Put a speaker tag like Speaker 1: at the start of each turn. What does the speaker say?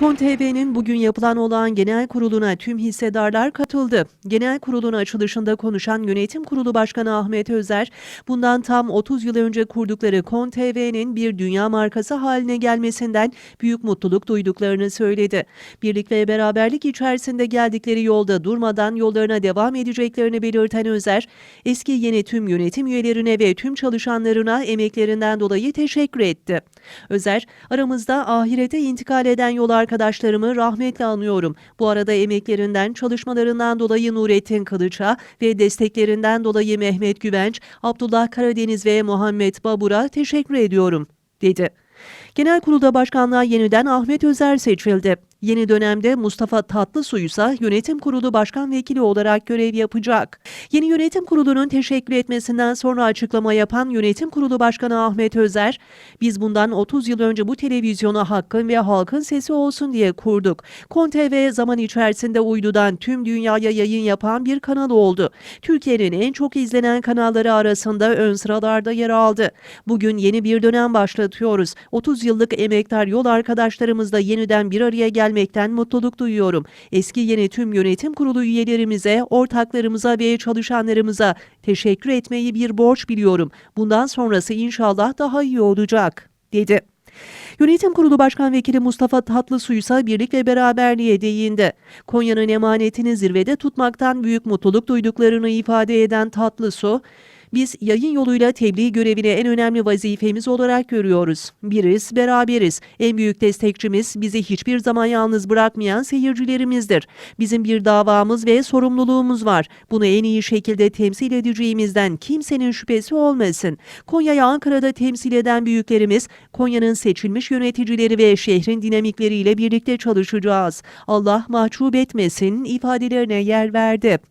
Speaker 1: Kon TV'nin bugün yapılan olan genel kuruluna tüm hissedarlar katıldı. Genel kurulun açılışında konuşan Yönetim Kurulu Başkanı Ahmet Özer, bundan tam 30 yıl önce kurdukları Kon TV'nin bir dünya markası haline gelmesinden büyük mutluluk duyduklarını söyledi. Birlik ve beraberlik içerisinde geldikleri yolda durmadan yollarına devam edeceklerini belirten Özer, eski yeni tüm yönetim üyelerine ve tüm çalışanlarına emeklerinden dolayı teşekkür etti. Özer, aramızda ahirete intikal eden yol arkadaşlarımı rahmetle anıyorum. Bu arada emeklerinden, çalışmalarından dolayı Nurettin Kılıç'a ve desteklerinden dolayı Mehmet Güvenç, Abdullah Karadeniz ve Muhammed Babur'a teşekkür ediyorum, dedi. Genel kurulda başkanlığa yeniden Ahmet Özer seçildi. Yeni dönemde Mustafa Tatlısu ise yönetim kurulu başkan vekili olarak görev yapacak. Yeni yönetim kurulunun teşekkür etmesinden sonra açıklama yapan yönetim kurulu başkanı Ahmet Özer, biz bundan 30 yıl önce bu televizyonu hakkın ve halkın sesi olsun diye kurduk. Kon TV zaman içerisinde uydudan tüm dünyaya yayın yapan bir kanal oldu. Türkiye'nin en çok izlenen kanalları arasında ön sıralarda yer aldı. Bugün yeni bir dönem başlatıyoruz. 30 yıllık emektar yol arkadaşlarımızla yeniden bir araya gelmekten mutluluk duyuyorum. Eski yeni tüm yönetim kurulu üyelerimize, ortaklarımıza ve çalışanlarımıza teşekkür etmeyi bir borç biliyorum. Bundan sonrası inşallah daha iyi olacak, dedi. Yönetim Kurulu Başkan Vekili Mustafa Tatlısu ise birlik ve beraberliğe değindi. Konya'nın emanetini zirvede tutmaktan büyük mutluluk duyduklarını ifade eden Tatlısu, biz yayın yoluyla tebliğ görevini en önemli vazifemiz olarak görüyoruz. Biriz, beraberiz. En büyük destekçimiz bizi hiçbir zaman yalnız bırakmayan seyircilerimizdir. Bizim bir davamız ve sorumluluğumuz var. Bunu en iyi şekilde temsil edeceğimizden kimsenin şüphesi olmasın. Konya'yı Ankara'da temsil eden büyüklerimiz, Konya'nın seçilmiş yöneticileri ve şehrin dinamikleriyle birlikte çalışacağız. Allah mahcup etmesin ifadelerine yer verdi.